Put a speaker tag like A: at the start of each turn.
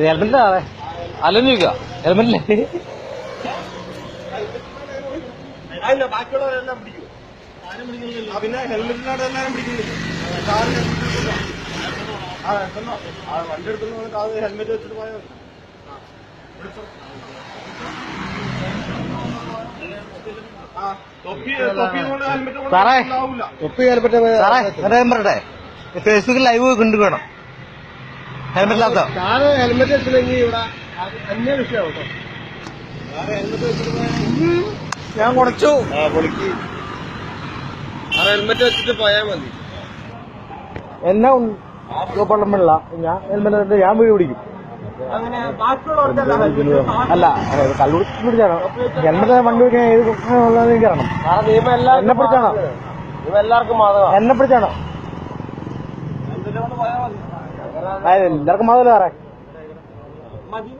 A: Helmet ആളെ അല്ലെന്ന് ചോദിക്കുക ഹെൽമെറ്റില്ലേ
B: അതില്ല ബാക്കിയുള്ളവരെല്ലാം പിടിക്കും. ആ, പിന്നെ ഹെൽമെറ്റിനാട് എല്ലാവരും പിടിക്കുന്നില്ല. കാറ് ഹെൽമെറ്റ് എടുത്തില്ല. ആ എടുത്തോ. ആ വണ്ടി എടുത്തു വന്നിട്ട് അത് ഹെൽമെറ്റ് വെച്ചിട്ട് പോയാൽ ആ, തൊപ്പി തൊപ്പി കൊണ്ട് ഹെൽമെറ്റ് കൊണ്ട്
A: സാറേ.
C: തൊപ്പി ഹെൽമെറ്റ്
A: സാറേ പറയട്ടെ? ഫേസ്ബുക്കിൽ ലൈവ് കണ്ടു വേണം ഹെൽമെറ്റ് ഇല്ലാത്ത?
C: കാറ് ഹെൽമെറ്റ് വെച്ചില്ലെങ്കിൽ ഇവിടെ
B: പോയാൽ
A: ഞാൻ കുറച്ചു
B: ആ പൊളിക്ക്. ആ ഹെൽമെറ്റ് വെച്ചിട്ട് പോയാൽ മതി.
A: എന്നെ പള്ളമില്ല ഞാൻ ഹെൽമെറ്റ് ഞാൻ വീട് പിടിക്കും. അല്ല പിടിച്ചാണോ? ഹെൽമെറ്റ് വണ്ടി പിടിക്കാൻ ഏത് ഉള്ളത് എനിക്കറിയണം
B: നിയമം എല്ലാം
A: എന്നെ പിടിച്ചാണോ? എന്നെ പിടിച്ചാണോ?
B: ഹെൽമെറ്റ് കൊണ്ട് പോയാൽ മതി